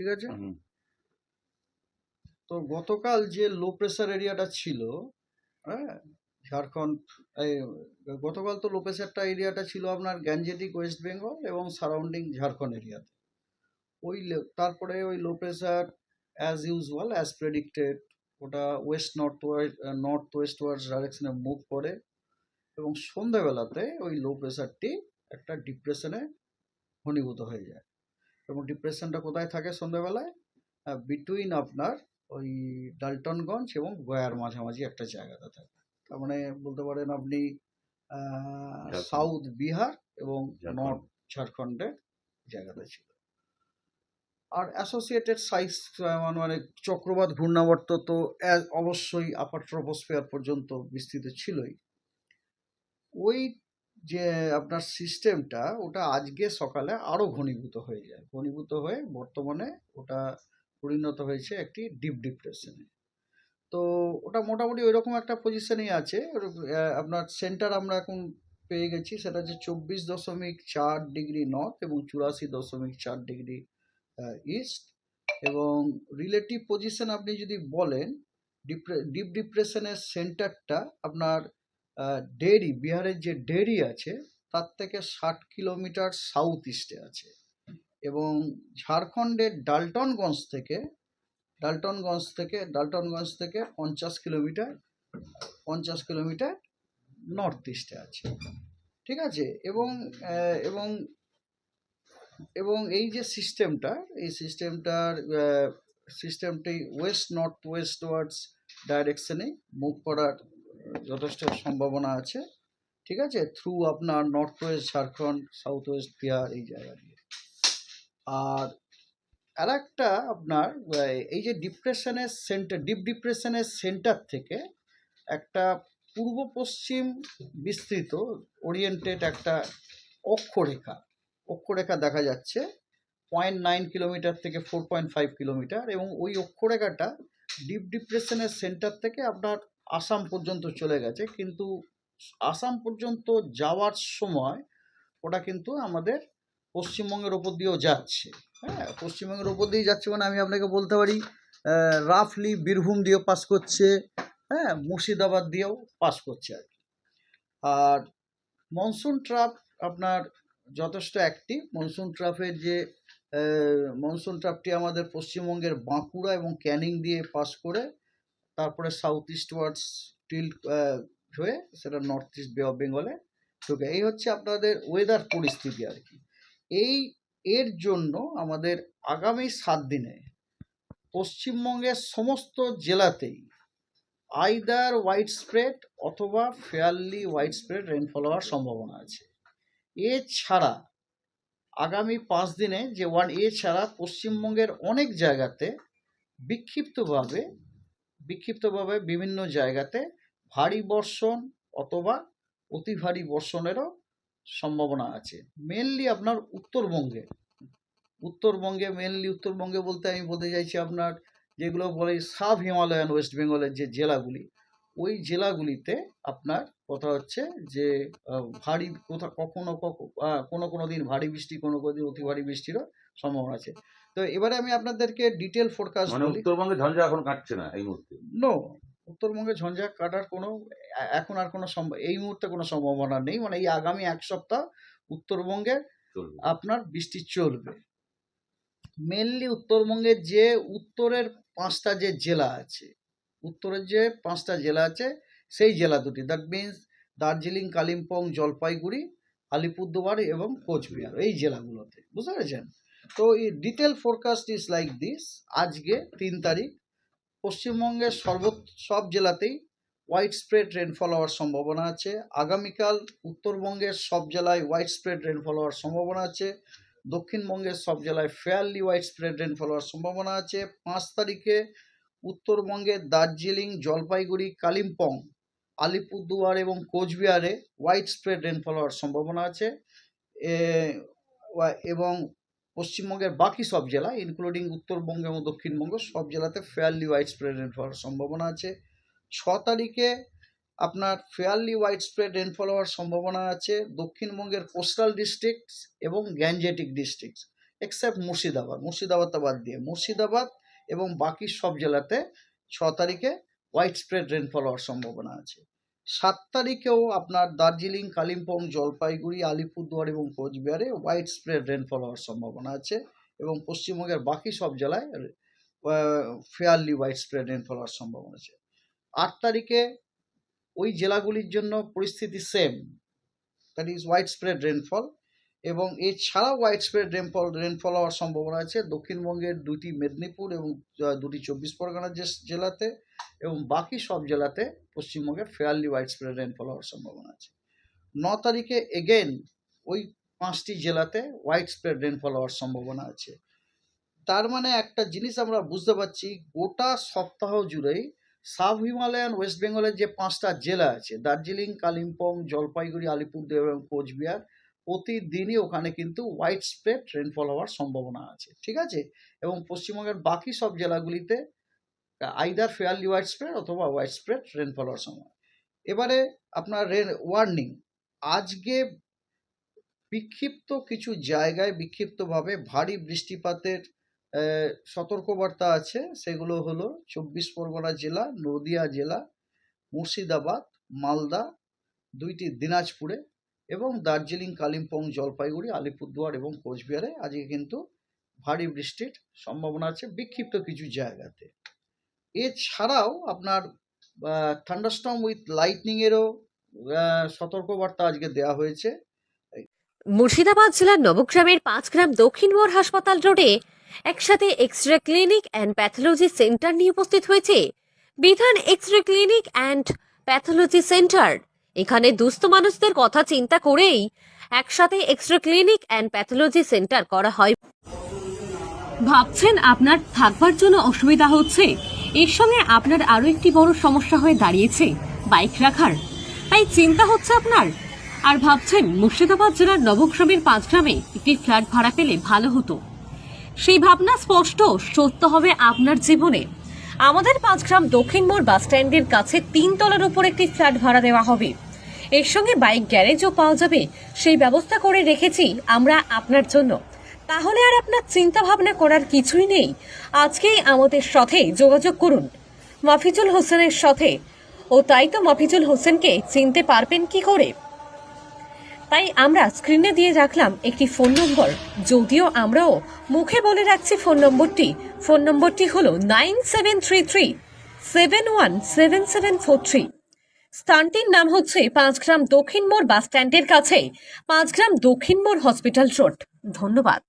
ঠিক আছে? তো গতকাল যে লো প্রেসার এরিয়াটা ছিল হ্যাঁ? ঝাড়খণ্ড গতকাল তো লো প্রেসারটা এরিয়াটা ছিল আপনার গ্যাঞ্জেটিক ওয়েস্ট বেঙ্গল এবং সারাউন্ডিং ঝাড়খণ্ড এরিয়াতে ওই তারপরে ওই low pressure as usual as predicted ওটা ওয়েস্ট নর্থ নর্থ ওয়েস্ট ওয়ার্ডস ডাইরেকশনে মুভ করে এবং সন্ধ্যাবেলাতে ওই লো প্রেসারটি একটা ডিপ্রেশনে ঘনীভূত হয়ে যায়। এবং ডিপ্রেশনটা কোথায় থাকে সন্ধ্যাবেলায় বিটুইন আপনার ওই ডালটনগঞ্জ এবং গয়ার মাঝামাঝি একটা জায়গাতে থাকে। তার মানে বলতে পারেন আপনি সাউথ বিহার এবং নর্থ ঝাড়খণ্ডের জায়গাতে ছিল। আর অ্যাসোসিয়েটেড সাইজ মানে চক্রবাত ঘূর্ণাবর্ত তো অবশ্যই আপার ট্রপোস্ফিয়ার পর্যন্ত বিস্তৃত ছিলই। ওই যে আপনার সিস্টেমটা ওটা আজকে সকালে আরও ঘনীভূত হয়ে যায়। ঘনীভূত হয়ে বর্তমানে ওটা পরিণত হয়েছে একটি ডিপ ডিপ্রেশনে তো ওটা মোটামুটি ওই রকম একটা পজিশনেই আছে। আপনার সেন্টার আমরা এখন পেয়ে গেছি সেটা হচ্ছে চব্বিশ দশমিক চার ডিগ্রি নর্থ এবং চুরাশি দশমিক চার ডিগ্রি ইস্ট এবং রিলেটিভ পজিশন আপনি যদি বলেন ডিপ ডিপ্রেশনের সেন্টারটা আপনার ডেরি বিহারের যে ডেরি আছে, তার থেকে ষাট কিলোমিটার সাউথ ইস্টে আছে। এবং ঝাড়খণ্ডের ডালটনগঞ্জ থেকে ডালটনগঞ্জ থেকে ডালটনগঞ্জ থেকে পঞ্চাশ কিলোমিটার পঞ্চাশ কিলোমিটার নর্থ ইস্টে আছে। ঠিক আছে? এবং এবং এবং এই যে সিস্টেমটা এই সিস্টেমটার সিস্টেমটি ওয়েস্ট নর্থ ওয়েস্ট ওয়ার্ডস ডাইরেকশনে মুভ করার যথেষ্ট সম্ভাবনা আছে, ঠিক আছে? থ্রু আপনার north west Jharkhand south west Bihar এই জায়গা দিয়ে। আর আর একটা আপনার এই যে ডিপ্রেশনের সেন্টার ডিপ ডিপ্রেশনের সেন্টার থেকে একটা পূর্ব পশ্চিম বিস্তৃত ওরিয়েন্টেড একটা অক্ষরেখা অক্ষরেখা দেখা যাচ্ছে পয়েন্ট নাইন কিলোমিটার থেকে ফোর পয়েন্ট ফাইভ কিলোমিটার এবং ওই অক্ষরেখাটা ডিপ ডিপ্রেশনের সেন্টার থেকে আপনার আসাম পর্যন্ত চলে গেছে, কিন্তু আসাম পর্যন্ত যাওয়ার সময় ওটা কিন্তু আমাদের পশ্চিমবঙ্গের ওপর দিয়েও যাচ্ছে। হ্যাঁ পশ্চিমবঙ্গের ওপর দিয়ে যাচ্ছে মানে আমি আপনাকে বলতে পারি রাফলি, বীরভূম দিয়েও পাস করছে হ্যাঁ মুর্শিদাবাদ দিয়েও পাস করছে আর কি। আর মনসুন ট্রাপ আপনার যথেষ্ট অ্যাক্টিভ মনসুন ট্রাফের যে মনসুন ট্রাপটি আমাদের পশ্চিমবঙ্গের বাঁকুড়া এবং ক্যানিং দিয়ে পাস করে তারপরে সাউথ ইস্ট ওয়ার্ডস টিল হয়ে সেটা নর্থ ইস্ট বে অফ বেঙ্গলে ঢুকে। এই হচ্ছে আপনাদের ওয়েদার পরিস্থিতি আর কি। এই, এর জন্য আমাদের আগামী সাত দিনে পশ্চিমবঙ্গের সমস্ত জেলাতেই আইদার হোয়াইট স্প্রেড অথবা ফেয়ারলি হোয়াইট স্প্রেড রেনফল হওয়ার সম্ভাবনা আছে। এছাড়া আগামী পাঁচ দিনে যে ওয়ান এছাড়া পশ্চিমবঙ্গের অনেক জায়গাতে বিক্ষিপ্তভাবে বিক্ষিপ্তভাবে বিভিন্ন জায়গাতে ভারী বর্ষণ অথবা অতি ভারী বর্ষণেরও সম্ভাবনা আছে। মেনলি আপনার উত্তরবঙ্গে। উত্তরবঙ্গে মেনলি উত্তরবঙ্গে বলতে আমি বলতে চাইছি আপনার যেগুলো বলে সাব হিমালয়ান ওয়েস্ট বেঙ্গলের যে জেলাগুলি ওই জেলাগুলিতে আপনার কথা হচ্ছে যে ভারী কোথা কখনো কখনো কোনো কোনো দিন ভারী বৃষ্টি কোনো কোনো দিন অতি ভারী বৃষ্টিরও সম্ভাবনা আছে। তো এবারে আমি আপনাদেরকে ডিটেল ফোরকাস্ট মানে উত্তরবঙ্গে ঝঞ্ঝা এখন কাটছে না এই মুহূর্তে? নো উত্তরবঙ্গে ঝঞ্ঝা কাটার কোনো এখন আর কোনো এই মুহূর্তে কোনো সম্ভাবনা নেই। মানে এই আগামী এক সপ্তাহ উত্তরবঙ্গে আপনার বৃষ্টি চলবে। মেনলি উত্তরবঙ্গের যে উত্তরের পাঁচটা যে জেলা আছে উত্তরের যে পাঁচটা জেলা আছে, সেই জেলা দুটি। দ্যাট মিন্স দার্জিলিং, কালিম্পং, জলপাইগুড়ি, আলিপুরদুয়ার এবং কোচবিহার, এই জেলাগুলোতে। বুঝতে পেরেছেন? তো এই detail forecast is like this আজকে তিন তারিখ। পশ্চিমবঙ্গের সর্ব সব জেলাতেই হোয়াইট স্প্রেড রেনফল হওয়ার সম্ভাবনা আছে। আগামীকাল উত্তরবঙ্গের সব জেলায় হোয়াইট স্প্রেড রেনফল হওয়ার সম্ভাবনা আছে। দক্ষিণবঙ্গের সব জেলায় ফেয়ারলি হোয়াইট স্প্রেড রেনফল হওয়ার সম্ভাবনা আছে। পাঁচ তারিখে উত্তরবঙ্গের দার্জিলিং, জলপাইগুড়ি, কালিম্পং, আলিপুরদুয়ার এবং কোচবিহারে হোয়াইট স্প্রেড রেনফল হওয়ার সম্ভাবনা আছে। এবং পশ্চিমবঙ্গের বাকি সব জেলা ইনক্লুডিং উত্তরবঙ্গ এবং দক্ষিণবঙ্গ, সব জেলাতে ফেয়ারলি হোয়াইট স্প্রেড রেনফল হওয়ার সম্ভাবনা আছে। ছ তারিখে আপনার ফেয়ারলি হোয়াইট স্প্রেড রেনফল হওয়ার সম্ভাবনা আছে দক্ষিণবঙ্গের কোস্টাল ডিস্ট্রিক্টস এবং গ্যাঞ্জেটিক ডিস্ট্রিক্টস এক্সেপ্ট মুর্শিদাবাদ। মুর্শিদাবাদটা বাদ দিয়ে, মুর্শিদাবাদ এবং বাকি সব জেলাতে ছ তারিখে হোয়াইট স্প্রেড রেনফল হওয়ার সম্ভাবনা আছে। সাত তারিখেও আপনার দার্জিলিং, কালিম্পং, জলপাইগুড়ি, আলিপুরদুয়ার এবং কোচবিহারে হোয়াইট স্প্রেড রেনফল হওয়ার সম্ভাবনা আছে এবং পশ্চিমবঙ্গের বাকি সব জেলায় ফেয়ারলি হোয়াইট স্প্রেড রেনফল হওয়ার সম্ভাবনা আছে। আট তারিখে ওই জেলাগুলির জন্য পরিস্থিতি same that is widespread rainfall এবং এছাড়াও হোয়াইট স্প্রেড রেনফল রেনফল হওয়ার সম্ভাবনা আছে। দক্ষিণবঙ্গের দুটি মেদিনীপুর এবং দুটি চব্বিশ পরগনা যে- জেলাতে এবং বাকি সব জেলাতে পশ্চিমবঙ্গের ফেয়ারলি হোয়াইট স্প্রেড রেনফল হওয়ার সম্ভাবনা আছে। ন তারিখে এগেন ওই পাঁচটি জেলাতে হোয়াইট স্প্রেড রেনফল হওয়ার সম্ভাবনা আছে। তার মানে একটা জিনিস আমরা বুঝতে পারছি, গোটা সপ্তাহ জুড়েই সাব হিমালয়ান, ওয়েস্ট বেঙ্গলের যে পাঁচটা জেলা আছে, দার্জিলিং, কালিম্পং, জলপাইগুড়ি, আলিপুরদুয়ার এবং কোচবিহার প্রতিদিনই ওখানে কিন্তু হোয়াইট স্প্রেড রেনফল হওয়ার সম্ভাবনা আছে, ঠিক আছে? এবং পশ্চিমবঙ্গের বাকি সব জেলাগুলিতে আইদার ফেয়ারলি হোয়াইট স্প্রেড অথবা হোয়াইট স্প্রেড রেনফল হওয়ার সময়। এবারে আপনার রেন ওয়ার্নিং আজকে বিক্ষিপ্ত কিছু জায়গায় বিক্ষিপ্তভাবে ভারী বৃষ্টিপাতের সতর্কবার্তা আছে, সেগুলো হলো চব্বিশ পরগনা জেলা, নদিয়া জেলা, মুর্শিদাবাদ, মালদা, দুইটি দিনাজপুরে এবং দার্জিলিং, কালিম্পং, জলপাইগুড়ি, আলিপুরদুয়ার এবং কোচবিহারে আজকে কিন্তু ভারী বৃষ্টির সম্ভাবনা আছে বিক্ষিপ্ত কিছু জায়গাতে। এছাড়াও আপনার থান্ডারস্টর্ম উইথ লাইটনিংয়েরও সতর্কবার্তা আজকে দেওয়া হয়েছে। মুর্শিদাবাদ জেলার নবগ্রামের পাঁচ গ্রাম দক্ষিণ মোড় হাসপাতাল রোডে একসাথে X ray clinic and pathology centre নিয়ে উপস্থিত হয়েছে। বিধান X ray clinic and pathology centre এখানে দুস্থ মানুষদের কথা চিন্তা করেই একসাথে X ray clinic and pathology centre করা হয়। ভাবছেন আপনার থাকবার জন্য অসুবিধা হচ্ছে? এর সঙ্গে আপনার আরও একটি বড় সমস্যা হয়ে দাঁড়িয়েছে, বাইক রাখার। তাই চিন্তা হচ্ছে আপনার? আর ভাবছেন মুর্শিদাবাদ জেলার নবগ্রামের পাঁচ গ্রামে একটি ফ্ল্যাট ভাড়া পেলে ভালো হতো। সেই ভাবনা স্পষ্ট, সত্য হবে আপনার জীবনে। আমাদের পাঁচগ্রাম দক্ষিণ মোড় বাস স্ট্যান্ডের কাছে তিন তলার উপর একটি ফ্ল্যাট ভাড়া দেওয়া হবে। এর সঙ্গে বাইক গ্যারেজও পাওয়া যাবে। সেই ব্যবস্থা করে রেখেছি আমরা আপনার জন্য। তাহলে আর আপনার চিন্তা ভাবনা করার কিছুই নেই। আজকেই আমাদের সাথে যোগাযোগ করুন। মাফিজুল হোসেনের সাথে। ও তাই তো মাফিজুল হোসেনকে চিনতে পারবেন কি করে? তাই আমরা স্ক্রিনে দিয়ে রাখলাম একটি ফোন নম্বর যদিও আমরাও মুখে বলে রাখছি ফোন নম্বরটি ফোন নম্বরটি হল nine seven three three seven one seven seven four three স্থানটির নাম হচ্ছে পাঁচগ্রাম দক্ষিণ মোড় বাস স্ট্যান্ডের কাছে, পাঁচগ্রাম দক্ষিণ মোড় হসপিটাল রোড ধন্যবাদ।